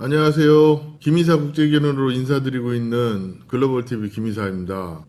안녕하세요. 김이사 국제견으로 인사드리고 있는 글로벌TV 김이사입니다.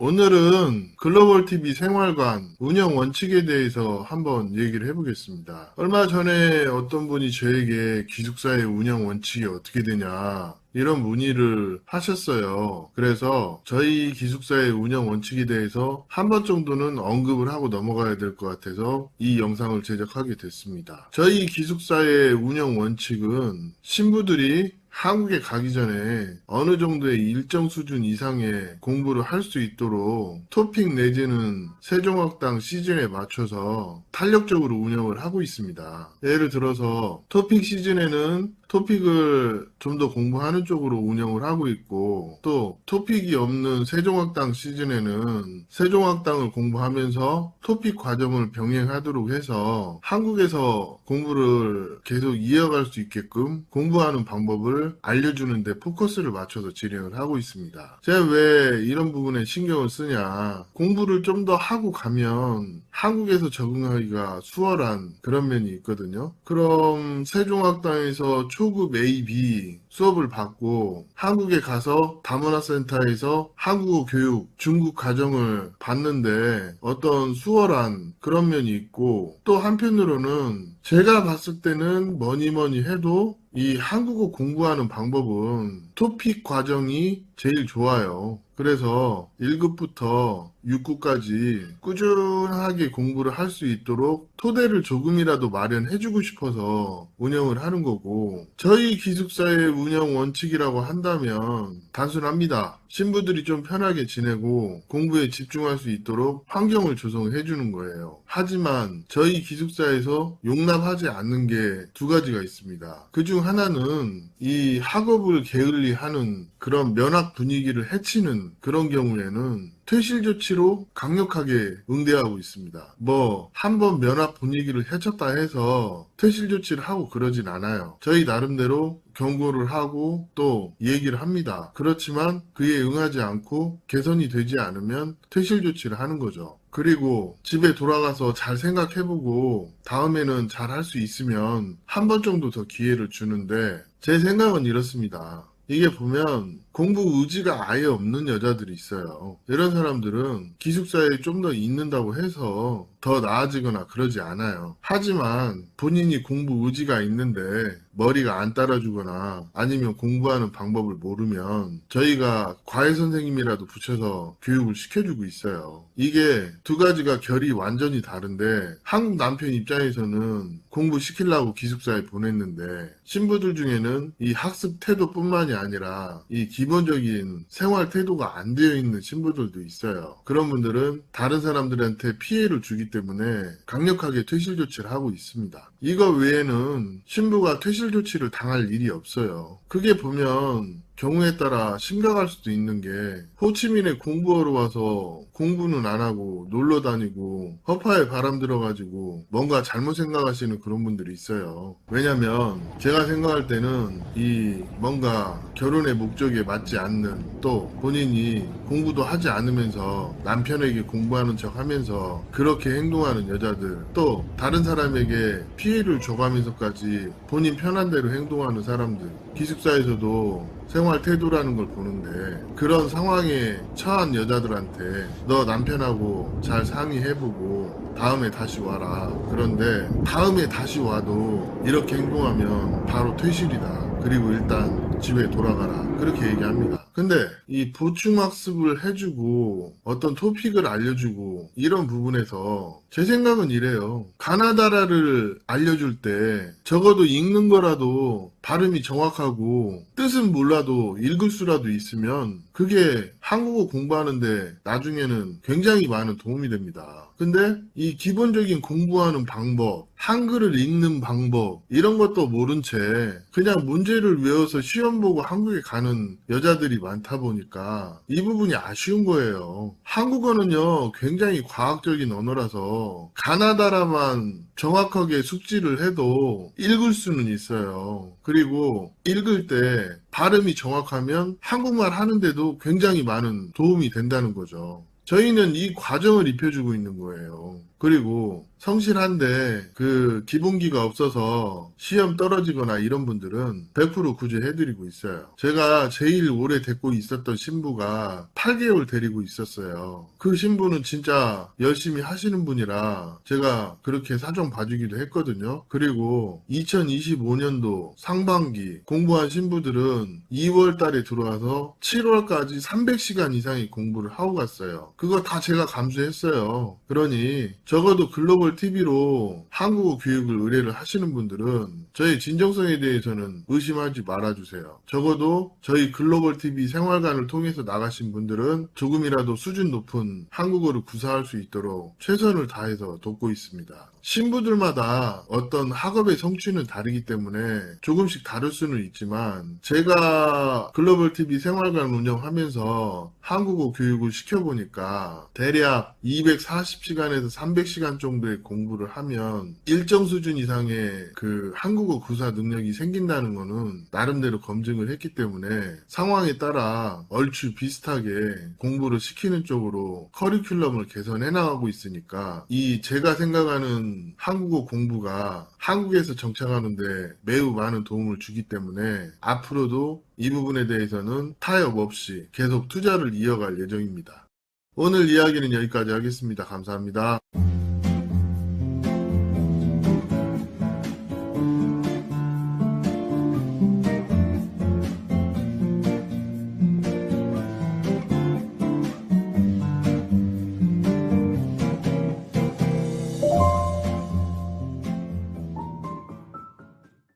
오늘은 글로벌TV 생활관 운영 원칙에 대해서 한번 얘기를 해보겠습니다. 얼마 전에 어떤 분이 저에게 기숙사의 운영 원칙이 어떻게 되냐 이런 문의를 하셨어요. 그래서 저희 기숙사의 운영 원칙에 대해서 한 번 정도는 언급을 하고 넘어가야 될 것 같아서 이 영상을 제작하게 됐습니다. 저희 기숙사의 운영 원칙은 신부들이 한국에 가기 전에 어느 정도의 일정 수준 이상의 공부를 할 수 있도록 토픽 내지는 세종학당 시즌에 맞춰서 탄력적으로 운영을 하고 있습니다. 예를 들어서 토픽 시즌에는 토픽을 좀 더 공부하는 쪽으로 운영을 하고 있고 또 토픽이 없는 세종학당 시즌에는 세종학당을 공부하면서 토픽 과정을 병행하도록 해서 한국에서 공부를 계속 이어갈 수 있게끔 공부하는 방법을 알려주는데 포커스를 맞춰서 진행을 하고 있습니다. 제가 왜 이런 부분에 신경을 쓰냐 공부를 좀 더 하고 가면 한국에서 적응하기가 수월한 그런 면이 있거든요. 그럼 세종학당에서 초급 A, B 수업을 받고 한국에 가서 다문화센터에서 한국어 교육, 중국 과정을 받는데 어떤 수월한 그런 면이 있고 또 한편으로는 제가 봤을 때는 뭐니 뭐니 해도 이 한국어 공부하는 방법은 토픽 과정이 제일 좋아요. 그래서 1급부터 6급까지 꾸준하게 공부를 할 수 있도록 토대를 조금이라도 마련해주고 싶어서 운영을 하는 거고, 저희 기숙사의 운영 원칙이라고 한다면 단순합니다. 신부들이 좀 편하게 지내고 공부에 집중할 수 있도록 환경을 조성해 주는 거예요. 하지만 저희 기숙사에서 용납하지 않는 게 두 가지가 있습니다. 그 중 하나는 이 학업을 게을리하는 그런 면학 분위기를 해치는 그런 경우에는 퇴실 조치로 강력하게 응대하고 있습니다. 뭐 한번 면학 분위기를 해쳤다 해서 퇴실 조치를 하고 그러진 않아요. 저희 나름대로 경고를 하고 또 얘기를 합니다. 그렇지만 그에 응하지 않고 개선이 되지 않으면 퇴실 조치를 하는 거죠. 그리고 집에 돌아가서 잘 생각해보고 다음에는 잘 할 수 있으면 한 번 정도 더 기회를 주는데 제 생각은 이렇습니다. 이게 보면 공부 의지가 아예 없는 여자들이 있어요. 이런 사람들은 기숙사에 좀 더 있는다고 해서 더 나아지거나 그러지 않아요. 하지만 본인이 공부 의지가 있는데 머리가 안 따라주거나 아니면 공부하는 방법을 모르면 저희가 과외 선생님이라도 붙여서 교육을 시켜주고 있어요. 이게 두 가지가 결이 완전히 다른데 한국 남편 입장에서는 공부 시키려고 기숙사에 보냈는데 신부들 중에는 이 학습 태도뿐만이 아니라 이 기본적인 생활 태도가 안 되어 있는 신부들도 있어요. 그런 분들은 다른 사람들한테 피해를 주기 때문에 강력하게 퇴실 조치를 하고 있습니다. 이거 외에는 신부가 퇴실 조치를 당할 일이 없어요. 그게 보면 경우에 따라 심각할 수도 있는 게 호치민에 공부하러 와서 공부는 안 하고 놀러 다니고 허파에 바람 들어가지고 뭔가 잘못 생각하시는 그런 분들이 있어요. 왜냐면 제가 생각할 때는 이 뭔가 결혼의 목적에 맞지 않는 또 본인이 공부도 하지 않으면서 남편에게 공부하는 척 하면서 그렇게 행동하는 여자들 또 다른 사람에게 피해를 줘가면서까지 본인 편한 대로 행동하는 사람들 기숙사에서도 생활 태도라는 걸 보는데 그런 상황에 처한 여자들한테 너 남편하고 잘 상의해보고 다음에 다시 와라. 그런데 다음에 다시 와도 이렇게 행동하면 바로 퇴실이다. 그리고 일단 집에 돌아가라. 그렇게 얘기합니다. 근데 이 보충학습을 해주고 어떤 토픽을 알려주고 이런 부분에서 제 생각은 이래요. 가나다라를 알려줄 때 적어도 읽는 거라도 발음이 정확하고 뜻은 몰라도 읽을 수라도 있으면 그게 한국어 공부하는데 나중에는 굉장히 많은 도움이 됩니다. 근데 이 기본적인 공부하는 방법, 한글을 읽는 방법, 이런 것도 모른 채 그냥 문제를 외워서 시험 보고 한국에 가는 여자들이 많다 보니까 이 부분이 아쉬운 거예요. 한국어는요, 굉장히 과학적인 언어라서 가나다라만 정확하게 숙지를 해도 읽을 수는 있어요. 그리고 읽을 때 발음이 정확하면 한국말 하는데도 굉장히 많은 도움이 된다는 거죠. 저희는 이 과정을 입혀주고 있는 거예요. 그리고 성실한데 그 기본기가 없어서 시험 떨어지거나 이런 분들은 100% 구제해드리고 있어요. 제가 제일 오래 데리고 있었던 신부가 8개월 데리고 있었어요. 그 신부는 진짜 열심히 하시는 분이라 제가 그렇게 사정 봐주기도 했거든요. 그리고 2025년도 상반기 공부한 신부들은 2월 달에 들어와서 7월까지 300시간 이상의 공부를 하고 갔어요. 그거 다 제가 감수했어요. 그러니 적어도 글로벌 TV로 한국어 교육을 의뢰를 하시는 분들은 저희 진정성에 대해서는 의심하지 말아주세요. 적어도 저희 글로벌 TV 생활관을 통해서 나가신 분들은 조금이라도 수준 높은 한국어를 구사할 수 있도록 최선을 다해서 돕고 있습니다. 신부들마다 어떤 학업의 성취는 다르기 때문에 조금씩 다를 수는 있지만 제가 글로벌 TV 생활관 운영하면서 한국어 교육을 시켜 보니까 대략 240시간에서 300시간 정도의 공부를 하면 일정 수준 이상의 그 한국어 구사 능력이 생긴다는 거는 나름대로 검증을 했기 때문에 상황에 따라 얼추 비슷하게 공부를 시키는 쪽으로 커리큘럼을 개선해 나가고 있으니까 이 제가 생각하는 한국어 공부가 한국에서 정착하는데 매우 많은 도움을 주기 때문에 앞으로도 이 부분에 대해서는 타협 없이 계속 투자를 이어갈 예정입니다. 오늘 이야기는 여기까지 하겠습니다. 감사합니다.